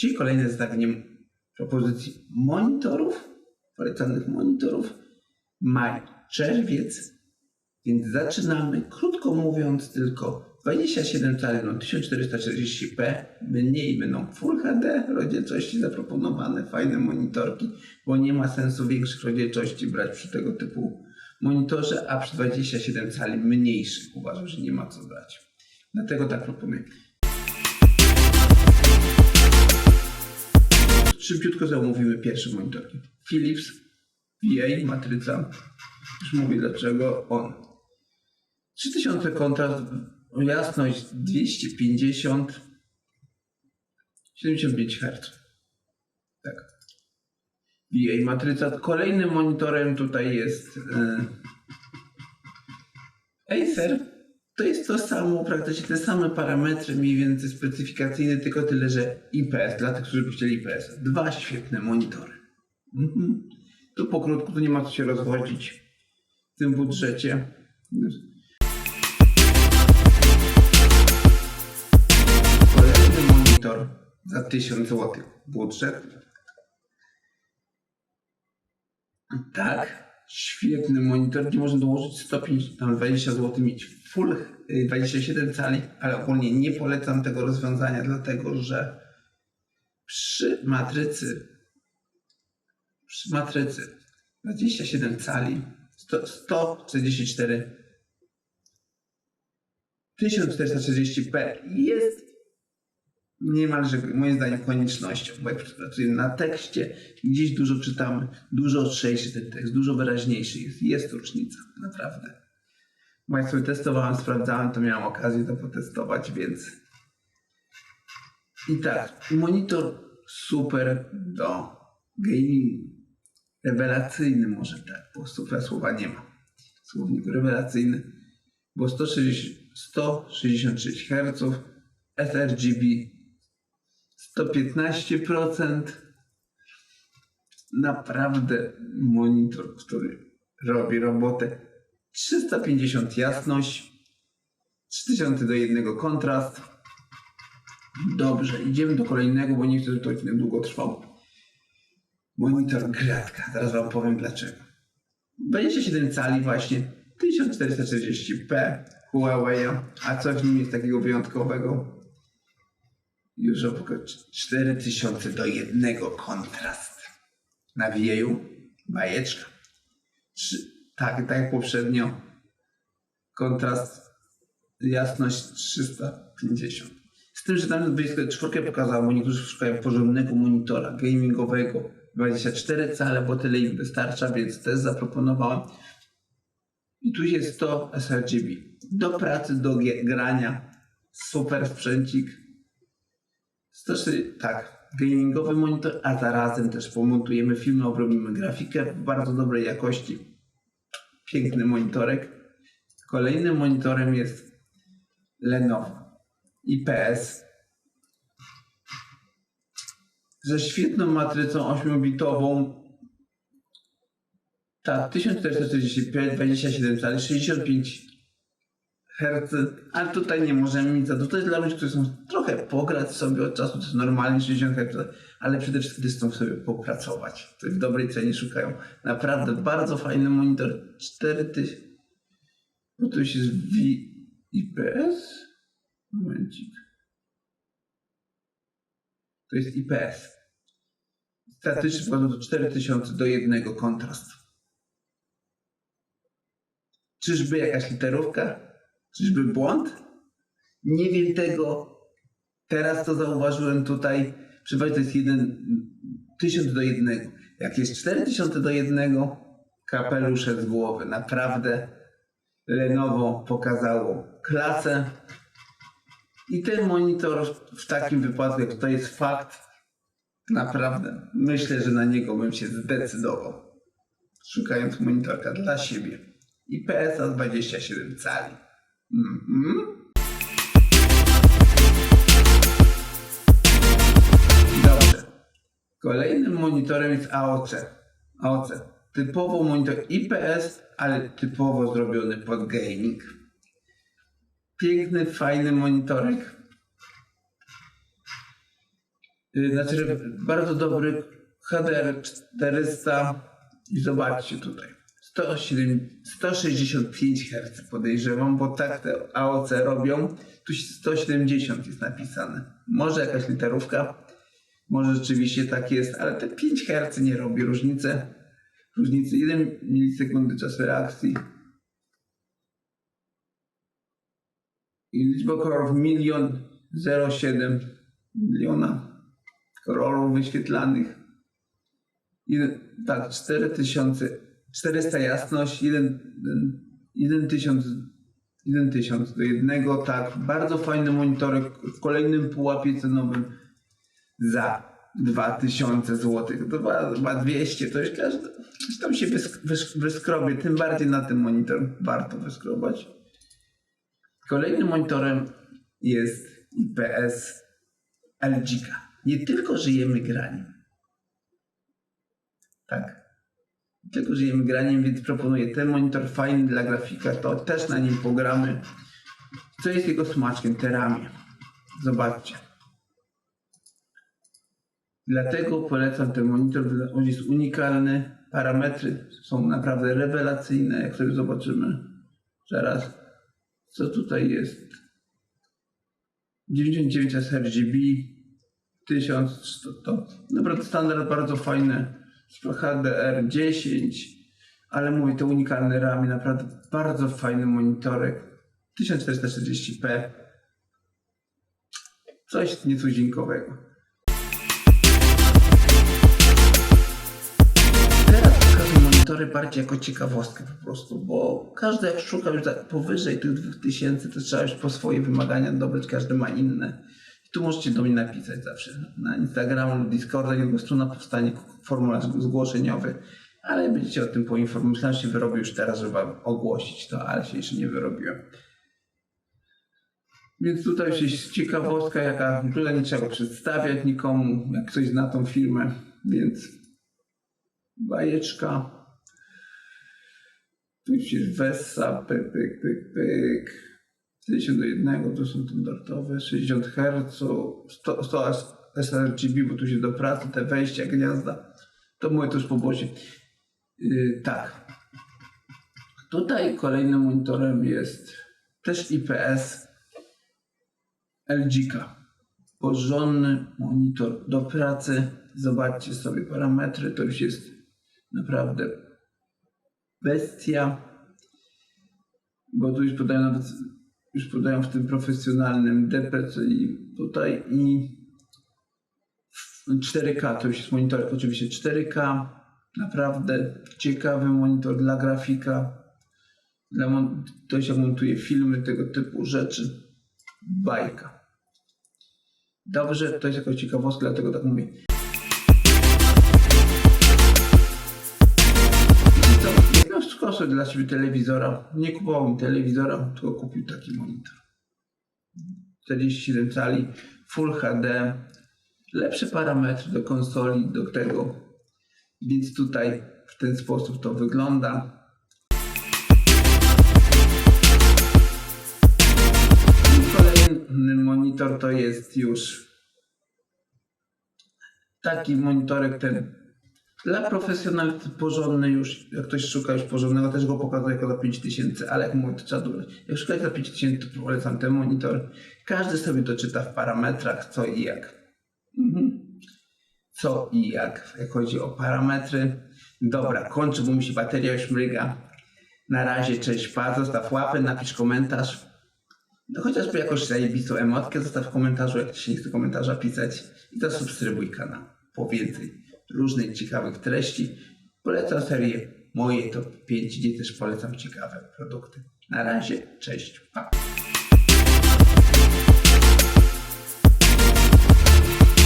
Czyli kolejne zestawienie propozycji monitorów, polecanych monitorów. Maj, czerwiec, więc zaczynamy. Krótko mówiąc, tylko 27 cali, no 1440p, mniej będą Full HD rozdzielczości zaproponowane, fajne monitorki, bo nie ma sensu większych rozdzielczości brać przy tego typu monitorze, a przy 27 cali mniejszych uważam, że nie ma co brać. Dlatego tak proponuję. Szybciutko zamówimy pierwsze monitorki. Philips VA matryca. Już mówię dlaczego on. 3000 kontrast, jasność 250, 75 Hz. Tak. VA matryca. Kolejnym monitorem tutaj jest yy, Acer. To jest to samo, praktycznie te same parametry, mniej więcej specyfikacyjne, tylko tyle, że IPS, dla tych, którzy by chcieli IPS. Dwa świetne monitory. Mhm. Tu pokrótku, tu nie ma co się rozwodzić w tym budżecie. Kolejny monitor za 1000 zł. Budżet. Tak, świetny monitor, gdzie można dołożyć 105, tam 20 zł mieć full y, 27 cali, ale ogólnie nie polecam tego rozwiązania, dlatego że przy matrycy przy matrycy 27 cali 100, 144 1440p jest niemalże moim zdaniem koniecznością, bo jak pracuję na tekście, gdzieś dużo czytamy, dużo ostrzejszy ten tekst, dużo wyraźniejszy jest. Jest różnica, naprawdę. Bo jak sobie testowałem, sprawdzałem, to miałem okazję to potestować, więc i tak, monitor super do gamingu. Rewelacyjny może tak, bo super słowa nie ma. Słownik rewelacyjny, bo 160, 166 Hz, sRGB 115%. Naprawdę monitor, który robi robotę. 350 jasność, 3000 do jednego kontrast. Dobrze, idziemy do kolejnego, bo nie chcę, żeby to długo trwał. Monitor gratka, zaraz wam powiem dlaczego. 27 cali właśnie, 1440p Huawei, a co w nim jest takiego wyjątkowego? Już około 4000 do jednego kontrast. Nawijeju bajeczka. Trzy, tak, tak jak poprzednio. Kontrast, jasność 350. Z tym, że tam 24 pokazało, bo niektórzy szukają porządnego monitora gamingowego. 24 cale, bo tyle im wystarcza, więc też zaproponowałem. I tu jest to sRGB. Do pracy, do grania. Super sprzęcik. 104, tak, gamingowy monitor, a zarazem też pomontujemy film, obrobimy grafikę w bardzo dobrej jakości. Piękny monitorek. Kolejnym monitorem jest Lenovo IPS ze świetną matrycą 8-bitową. Ta 1445, 27 cali, 65 Hz, ale tutaj nie możemy nic za to. To jest dla ludzi, którzy chcą trochę pograć sobie od czasu, to jest normalnie 60 Hz, ale przede wszystkim chcą sobie popracować. To w dobrej cenie szukają. Naprawdę bardzo fajny monitor. 4000. Bo to już jest V IPS? Momencik. To jest IPS. Statyczny wkładu to 4000 do jednego kontrast. Czyżby jakaś literówka? Czyżby błąd? Nie wiem tego. Teraz to zauważyłem tutaj. Przypadek to jest jeden, 1000 do jednego. Jak jest 4000 do jednego, kapelusze z głowy. Naprawdę Lenovo pokazało klasę. I ten monitor w takim wypadku, jak to jest fakt, naprawdę myślę, że na niego bym się zdecydował. Szukając monitorka dla siebie. I PSA 27 cali. Dobrze. Kolejnym monitorem jest AOC. AOC. Typowo monitor IPS, ale typowo zrobiony pod gaming. Piękny, fajny monitorek. y, znaczy bardzo dobry HDR 400 i zobaczcie tutaj. 107, 165 Hz podejrzewam, bo tak te AOC robią. Tu 170 jest napisane. Może jakaś literówka, może rzeczywiście tak jest, ale te 5 Hz nie robi różnicy. Różnicy 1 milisekundy czas reakcji. I liczba kolorów milion 0,7 miliona kolorów wyświetlanych. Jeden, tak, 4000, 400 jasność, 1, 1000 1000 do jednego, tak, bardzo fajny monitorek w kolejnym pułapie cenowym za 2000 zł, dwa- dwa 200, to już każdy, tam się wysk, wysk, wyskrobie, tym bardziej na ten monitor warto wyskrobać. Kolejnym monitorem jest IPS LG. Nie tylko żyjemy graniem. Tak. Tylko żyjemy graniem, więc proponuję ten monitor fajny dla grafika, to też na nim pogramy. Co jest jego smaczkiem? Te ramię. Zobaczcie. Dlatego polecam ten monitor, on jest unikalny. Parametry są naprawdę rewelacyjne, jak sobie zobaczymy zaraz, co tutaj jest. 99 sRGB, 1100 to naprawdę standard bardzo fajny. HDR 10, ale mówię, to unikalne ramy, naprawdę bardzo fajny monitorek. 1440p. Coś nietuzinkowego. Teraz pokażę monitory bardziej jako ciekawostkę po prostu, bo każdy jak szuka już powyżej tych 2000, to trzeba już po swoje wymagania dobrać, każdy ma inne. Tu możecie do mnie napisać zawsze na Instagramu lub Discorda, niedługo strona powstanie, formularz zgłoszeniowy, ale będziecie o tym poinformować. Myślałem, że się wyrobię już teraz, żeby ogłosić to, ale się jeszcze nie wyrobiłem. Więc tutaj już jest ciekawostka, jaka tutaj nie trzeba przedstawiać nikomu, jak ktoś zna tą firmę, więc bajeczka. Tu jest Wessa, pyk, pyk, pyk, pyk. 50 do 1 to są standardowe, 60 Hz, 100, 100 sRGB, bo tu się do pracy, te wejścia, gniazda. To mówię też po. Yy, tak. Tutaj kolejnym monitorem jest też IPS LG. Porządny monitor do pracy. Zobaczcie sobie parametry, to już jest naprawdę bestia. Bo tu już podają nawet, już podają w tym profesjonalnym DPC i tutaj i 4K, to już jest monitor oczywiście 4K. Naprawdę ciekawy monitor dla grafika. Dla mon- ktoś jak montuje filmy, tego typu rzeczy. Bajka. Dobrze, to jest jakaś ciekawostka, dlatego tak mówię. Dla siebie telewizora, nie kupował mi telewizora, tylko kupił taki monitor. 47 cali, Full HD, lepsze parametry do konsoli, do tego. Więc tutaj w ten sposób to wygląda. Kolejny monitor to jest już taki monitorek ten dla profesjonalistów porządny już, jak ktoś szuka już porządnego, też go pokazuję jako za 5000, ale jak mówię, to trzeba dłużej. Jak szukać za 5000, to polecam ten monitor. Każdy sobie doczyta w parametrach co i jak. Mhm. Co i jak, jak chodzi o parametry. Dobra, kończę, bo mi się bateria już mryga. Na razie, cześć, pa, zostaw łapę, napisz komentarz. No chociażby jakąś zajebistą emotkę zostaw w komentarzu, jak ci się nie chce komentarza pisać. I zasubskrybuj kanał po więcej różnych ciekawych treści. Polecam serię moje top 5, gdzie też polecam ciekawe produkty. Na razie, cześć, pa.